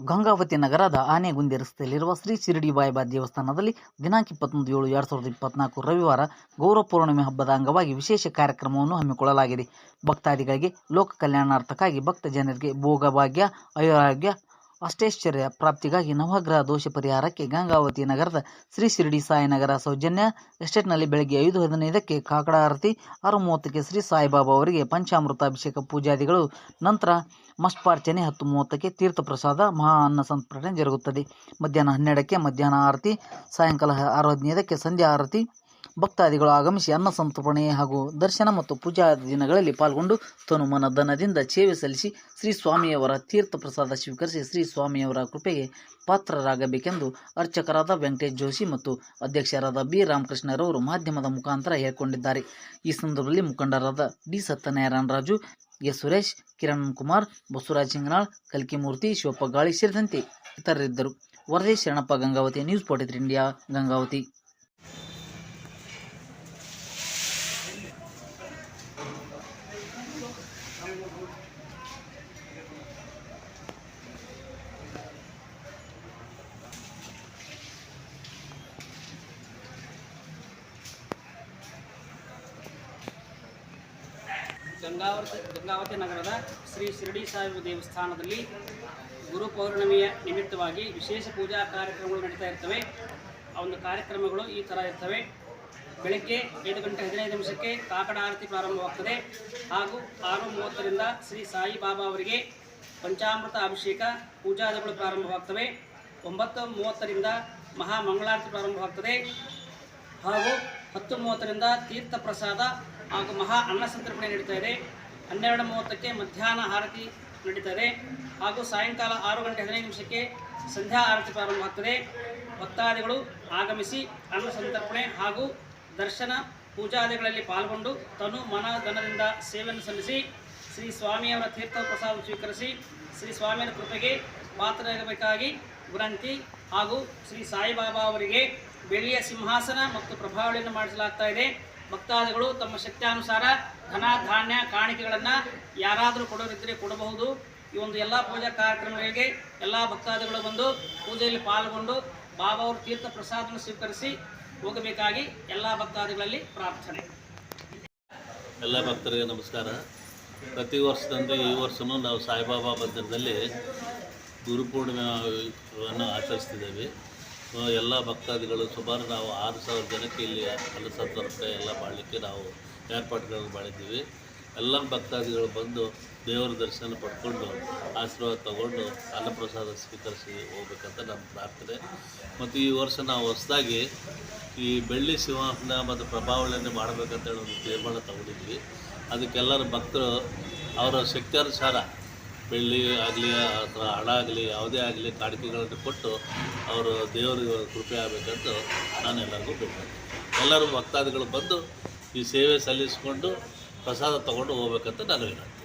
ಗಂಗಾವತಿ ನಗರದ ಆನೆಗುಂದಿ ರಸ್ತೆಯಲ್ಲಿರುವ ಶ್ರೀ ಶಿರಡಿ ಬಾಯಿಬಾ ದೇವಸ್ಥಾನದಲ್ಲಿ ದಿನಾಂಕ ಇಪ್ಪತ್ತೊಂದು ಏಳು ಎರಡು ಸಾವಿರದ ಇಪ್ಪತ್ನಾಲ್ಕು ರವಿವಾರ ಗೌರವ ಪೂರ್ಣಿಮೆ ಹಬ್ಬದ ಅಂಗವಾಗಿ ವಿಶೇಷ ಕಾರ್ಯಕ್ರಮವನ್ನು ಹಮ್ಮಿಕೊಳ್ಳಲಾಗಿದೆ. ಭಕ್ತಾದಿಗಳಿಗೆ ಲೋಕ ಕಲ್ಯಾಣಾರ್ಥಕ್ಕಾಗಿ ಭಕ್ತ ಜನರಿಗೆ ಭೋಗಭಾಗ್ಯ ಆರೋಗ್ಯ ಅಷ್ಟೈಶ್ವರ್ಯ ಪ್ರಾಪ್ತಿಗಾಗಿ ನವಗ್ರಹ ದೋಷ ಪರಿಹಾರಕ್ಕೆ ಗಂಗಾವತಿ ನಗರದ ಶ್ರೀ ಶಿರಡಿ ಸಾಯಿನಗರ ಸೌಜನ್ಯ ಎಸ್ಟೇಟ್ನಲ್ಲಿ ಬೆಳಗ್ಗೆ ಐದು ಹದಿನೈದಕ್ಕೆ ಕಾಕಡ ಆರತಿ, ಆರು ಮೂವತ್ತಕ್ಕೆ ಶ್ರೀ ಸಾಯಿಬಾಬಾ ಅವರಿಗೆ ಪಂಚಾಮೃತ ಅಭಿಷೇಕ ಪೂಜಾದಿಗಳು, ನಂತರ ಮಷ್ಪಾರ್ಚನೆ ಹತ್ತು ಮೂವತ್ತಕ್ಕೆ ತೀರ್ಥ ಪ್ರಸಾದ ಮಹಾ ಅನ್ನ ಸಂಸ್ಪರಣೆ ಜರುಗುತ್ತದೆ. ಮಧ್ಯಾಹ್ನ ಹನ್ನೆರಡಕ್ಕೆ ಮಧ್ಯಾಹ್ನ ಆರತಿ, ಸಾಯಂಕಾಲ ಆರು ಹದಿನೈದಕ್ಕೆ ಸಂಧ್ಯಾ ಆರತಿ ಭಕ್ತಾದಿಗಳು ಆಗಮಿಸಿ ಅನ್ನ ಸಂತರ್ಪಣೆ ಹಾಗೂ ದರ್ಶನ ಮತ್ತು ಪೂಜಾ ದಿನಗಳಲ್ಲಿ ಪಾಲ್ಗೊಂಡು ತನು ಮನ ಧನದಿಂದ ಸೇವೆ ಸಲ್ಲಿಸಿ ಶ್ರೀ ಸ್ವಾಮಿಯವರ ತೀರ್ಥ ಪ್ರಸಾದ ಸ್ವೀಕರಿಸಿ ಶ್ರೀ ಸ್ವಾಮಿಯವರ ಕೃಪೆಗೆ ಪಾತ್ರರಾಗಬೇಕೆಂದು ಅರ್ಚಕರಾದ ವೆಂಕಟೇಶ್ ಜೋಶಿ ಮತ್ತು ಅಧ್ಯಕ್ಷರಾದ ಬಿ ರಾಮಕೃಷ್ಣರವರು ಮಾಧ್ಯಮದ ಮುಖಾಂತರ ಹೇಳಿಕೊಂಡಿದ್ದಾರೆ. ಈ ಸಂದರ್ಭದಲ್ಲಿ ಮುಖಂಡರಾದ ಡಿ ಸತ್ಯನಾರಾಯಣ ರಾಜು, ಎಸ್ ಸುರೇಶ್, ಕಿರಣ್ ಕುಮಾರ್, ಬಸವರಾಜ್ ಸಿಂಗ್ನಾಳ್, ಕಲ್ಕಿಮೂರ್ತಿ, ಶಿವಪ್ಪ ಗಾಳಿ ಸೇರಿದಂತೆ ಇತರರಿದ್ದರು. ವರದಿ Sharanappa Gangavati, news forty India, Gangavati. Gangavati Gangavati ನಗರದ ಶ್ರೀ ಶಿರಡಿ ಸಾಹಿಬ ದೇವಸ್ಥಾನದಲ್ಲಿ ಗುರು ಪೌರ್ಣಿಮೆಯ ನಿಮಿತ್ತವಾಗಿ ವಿಶೇಷ ಪೂಜಾ ಕಾರ್ಯಕ್ರಮಗಳು ನಡೀತಾ ಇರ್ತವೆ. ಆ ಒಂದು ಕಾರ್ಯಕ್ರಮಗಳು ಈ ಥರ ಇರ್ತವೆ. ಬೆಳಗ್ಗೆ ಎರಡು ಗಂಟೆ ಹದಿನೈದು ನಿಮಿಷಕ್ಕೆ ಕಾಕಡ ಆರತಿ ಪ್ರಾರಂಭವಾಗ್ತದೆ. ಹಾಗೂ ಆರು ಮೂವತ್ತರಿಂದ ಶ್ರೀ ಸಾಯಿಬಾಬಾ ಅವರಿಗೆ ಪಂಚಾಮೃತ ಅಭಿಷೇಕ ಪೂಜಾದಿಗಳು ಪ್ರಾರಂಭವಾಗ್ತವೆ. ಒಂಬತ್ತು ಮೂವತ್ತರಿಂದ ಮಹಾ ಮಂಗಳಾರತಿ ಪ್ರಾರಂಭವಾಗ್ತದೆ. ಹಾಗೂ ಹತ್ತು ಮೂವತ್ತರಿಂದ ತೀರ್ಥ ಪ್ರಸಾದ ಹಾಗೂ ಮಹಾ ಅನ್ನ ಸಂತರ್ಪಣೆ ನಡೀತಾ ಇದೆ. ಹನ್ನೆರಡು ಮೂವತ್ತಕ್ಕೆ ಮಧ್ಯಾಹ್ನ ಆರತಿ ನಡೀತಾ ಇದೆ. ಹಾಗೂ ಸಾಯಂಕಾಲ ಆರು ಗಂಟೆ ಹದಿನೈದು ನಿಮಿಷಕ್ಕೆ ಸಂಧ್ಯಾ ಆರತಿ ಪ್ರಾರಂಭ ಆಗ್ತದೆ ಭಕ್ತಾದಿಗಳು ಆಗಮಿಸಿ ಅನ್ನ ಸಂತರ್ಪಣೆ ಹಾಗೂ ದರ್ಶನ ಪೂಜಾದಿಗಳಲ್ಲಿ ಪಾಲ್ಗೊಂಡು ತನು ಮನ ಧನದಿಂದ ಸೇವೆಯನ್ನು ಸಲ್ಲಿಸಿ ಶ್ರೀ ಸ್ವಾಮಿಯವರ ತೀರ್ಥ ಪ್ರಸಾದ ಸ್ವೀಕರಿಸಿ ಶ್ರೀ ಸ್ವಾಮಿಯವರ ಕೃಪೆಗೆ ಪಾತ್ರರಾಗಬೇಕಾಗಿ ವಿನಂತಿ ಹಾಗೂ ಶ್ರೀ ಸಾಯಿಬಾಬಾ ಅವರಿಗೆ ಬೆಳ್ಳಿಯ ಸಿಂಹಾಸನ ಮತ್ತು ಪ್ರಭಾವಳಿಯನ್ನು ಮಾಡಿಸಲಾಗ್ತಾ ಇದೆ. ಭಕ್ತಾದಿಗಳು ತಮ್ಮ ಶಕ್ತ್ಯಾನುಸಾರ ಧನ, ಧಾನ್ಯ, ಕಾಣಿಕೆಗಳನ್ನು ಯಾರಾದರೂ ಕೊಡೋರಿದ್ದರೆ ಕೊಡಬಹುದು. ಈ ಒಂದು ಎಲ್ಲ ಪೂಜಾ ಕಾರ್ಯಕ್ರಮಗಳಿಗೆ ಎಲ್ಲ ಭಕ್ತಾದಿಗಳು ಬಂದು ಪೂಜೆಯಲ್ಲಿ ಪಾಲ್ಗೊಂಡು ಬಾಬಾ ಅವರು ತೀರ್ಥ ಪ್ರಸಾದವನ್ನು ಸ್ವೀಕರಿಸಿ ಹೋಗಬೇಕಾಗಿ ಎಲ್ಲ ಭಕ್ತಾದಿಗಳಲ್ಲಿ ಪ್ರಾರ್ಥನೆ. ಎಲ್ಲ ಭಕ್ತರಿಗೆ ನಮಸ್ಕಾರ. ಪ್ರತಿ ವರ್ಷದಂತೆ ಈ ವರ್ಷವೂ ನಾವು ಸಾಯಿಬಾಬಾ ಮಂದಿರದಲ್ಲಿ ಗುರುಪೂರ್ಣಿಮೆಯನ್ನು ಆಚರಿಸ್ತಿದ್ದೇವೆ. ಎಲ್ಲ ಭಕ್ತಾದಿಗಳು ಸುಮಾರು ನಾವು ಆರು ಸಾವಿರ ಜನಕ್ಕೆ ಇಲ್ಲಿ ಅನ್ನ ಸಂತರ್ಪಣೆ ಎಲ್ಲ ಮಾಡಲಿಕ್ಕೆ ನಾವು ಏರ್ಪಾಡುಗಳನ್ನು ಮಾಡಿದ್ದೀವಿ. ಎಲ್ಲ ಭಕ್ತಾದಿಗಳು ಬಂದು ದೇವರ ದರ್ಶನ ಪಡ್ಕೊಂಡು ಆಶೀರ್ವಾದ ತಗೊಂಡು ಅನ್ನಪ್ರಸಾದ ಸ್ವೀಕರಿಸಿ ಹೋಗ್ಬೇಕಂತ ನಮ್ಮ ಪ್ರಾರ್ಥನೆ. ಮತ್ತು ಈ ವರ್ಷ ನಾವು ಹೊಸದಾಗಿ ಈ ಬೆಳ್ಳಿ ಸಿಂಹಾಸನ ಮತ್ತು ಪ್ರಭಾವಳಿಯನ್ನು ಮಾಡಬೇಕಂತೇಳಿ ಒಂದು ತೀರ್ಮಾನ ತಗೊಂಡಿದ್ವಿ. ಅದಕ್ಕೆಲ್ಲರ ಭಕ್ತರು ಅವರ ಶಕ್ತಿಯಾನುಸಾರ ಬೆಳ್ಳಿ ಆಗಲಿ ಅಥವಾ ಹಣ ಆಗಲಿ, ಯಾವುದೇ ಆಗಲಿ ಕಾಣಿಕೆಗಳನ್ನು ಕೊಟ್ಟು ಅವರು ದೇವರಿಗೆ ಕೃಪೆ ಆಗಬೇಕಂತ ನಾನು ಎಲ್ಲರಿಗೂ ಬೇಕು ಎಲ್ಲರೂ ಭಕ್ತಾದಿಗಳು ಬಂದು ಈ ಸೇವೆ ಸಲ್ಲಿಸಿಕೊಂಡು ಪ್ರಸಾದ ತಗೊಂಡು ಹೋಗ್ಬೇಕಂತ ನಾನು ವಿನಂತಿ